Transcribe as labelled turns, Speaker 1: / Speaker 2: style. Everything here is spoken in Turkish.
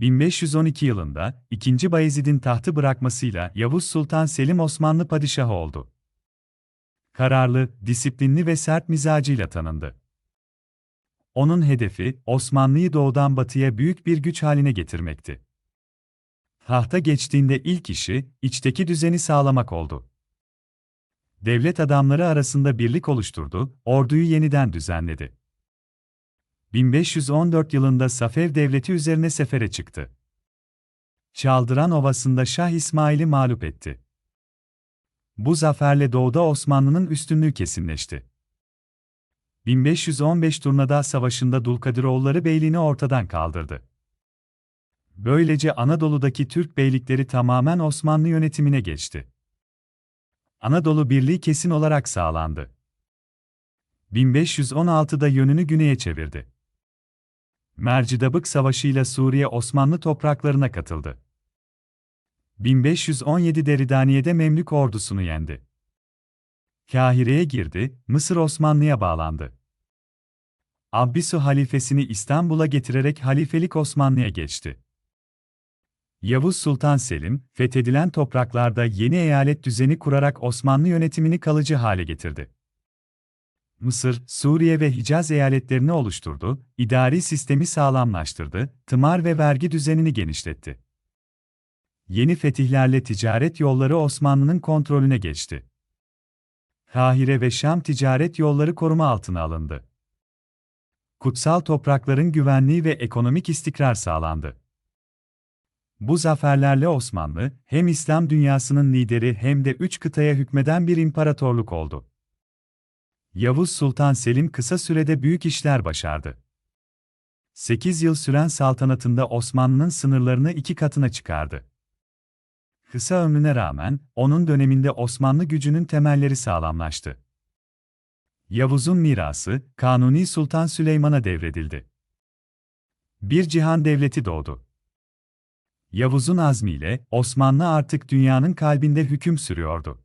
Speaker 1: 1512 yılında 2. Bayezid'in tahtı bırakmasıyla Yavuz Sultan Selim Osmanlı padişahı oldu. Kararlı, disiplinli ve sert mizacıyla tanındı. Onun hedefi, Osmanlı'yı doğudan batıya büyük bir güç haline getirmekti. Tahta geçtiğinde ilk işi, içteki düzeni sağlamak oldu. Devlet adamları arasında birlik oluşturdu, orduyu yeniden düzenledi. 1514 yılında Safev Devleti üzerine sefere çıktı. Çaldıran Ovası'nda Şah İsmail'i mağlup etti. Bu zaferle doğuda Osmanlı'nın üstünlüğü kesinleşti. 1515 Turnada Savaşı'nda Dulkadiroğulları beyliğini ortadan kaldırdı. Böylece Anadolu'daki Türk beylikleri tamamen Osmanlı yönetimine geçti. Anadolu Birliği kesin olarak sağlandı. 1516'da yönünü güneye çevirdi. Mercidabık Savaşı Suriye Osmanlı topraklarına katıldı. 1517'de Ridaniye'de Memlük ordusunu yendi. Kahire'ye girdi, Mısır Osmanlı'ya bağlandı. Abbisu halifesini İstanbul'a getirerek halifelik Osmanlı'ya geçti. Yavuz Sultan Selim, fethedilen topraklarda yeni eyalet düzeni kurarak Osmanlı yönetimini kalıcı hale getirdi. Mısır, Suriye ve Hicaz eyaletlerini oluşturdu, idari sistemi sağlamlaştırdı, tımar ve vergi düzenini genişletti. Yeni fetihlerle ticaret yolları Osmanlı'nın kontrolüne geçti. Kahire ve Şam ticaret yolları koruma altına alındı. Kutsal toprakların güvenliği ve ekonomik istikrar sağlandı. Bu zaferlerle Osmanlı, hem İslam dünyasının lideri hem de üç kıtaya hükmeden bir imparatorluk oldu. Yavuz Sultan Selim kısa sürede büyük işler başardı. 8 yıl süren saltanatında Osmanlı'nın sınırlarını iki katına çıkardı. Kısa ömrüne rağmen, onun döneminde Osmanlı gücünün temelleri sağlamlaştı. Yavuz'un mirası, Kanuni Sultan Süleyman'a devredildi. Bir cihan devleti doğdu. Yavuz'un azmiyle, Osmanlı artık dünyanın kalbinde hüküm sürüyordu.